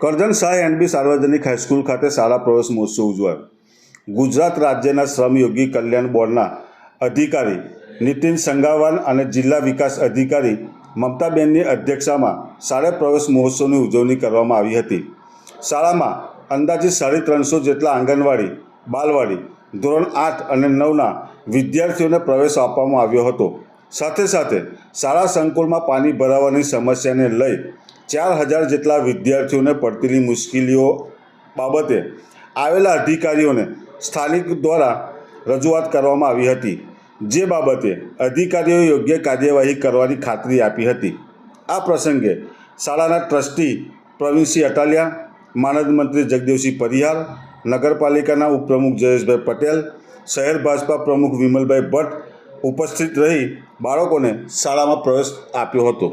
Karjan Shah NB સાર્વજનિક high school ખાતે શાળા પ્રવેશ મહોત્સવ ઉજવાયો. ગુજરાત રાજ્યના શ્રમયોગી કલ્યાણ બોર્ડના અધિકારી નીતિન સંગાવાલ અને જિલ્લા વિકાસ અધિકારી મમતાબેનની અધ્યક્ષતામાં શાળા પ્રવેશ મહોત્સવની ઉજવણી કરવામાં આવી હતી. શાળામાં અંદાજિત સાડી ત્રણસો જેટલા આંગણવાડી, બાલવાડી, ધોરણ આઠ અને નવના વિદ્યાર્થીઓને પ્રવેશ આપવામાં આવ્યો હતો. સાથે સાથે શાળા સંકુલમાં પાણી ભરાવાની સમસ્યાને લઈ ચાર હજાર જેટલા વિદ્યાર્થીઓને પડતીલી મુશ્કેલીઓ બાબતે આવેલા અધિકારીઓને સ્થાનિક દ્વારા રજૂઆત કરવામાં આવી હતી, જે બાબતે અધિકારીઓએ યોગ્ય કાર્યવાહી કરવાની ખાતરી આપી હતી. આ પ્રસંગે શાળાના ટ્રસ્ટી પ્રવીણસિંહ અટાલિયા, માનદ મંત્રી જગદેવસિંહ પરિહાર, નગરપાલિકાના ઉપપ્રમુખ જયેશભાઈ પટેલ, શહેર ભાજપા પ્રમુખ વિમલભાઈ ભટ્ટ ઉપસ્થિત રહી બાળકોને શાળામાં પ્રવેશ આપ્યો હતો.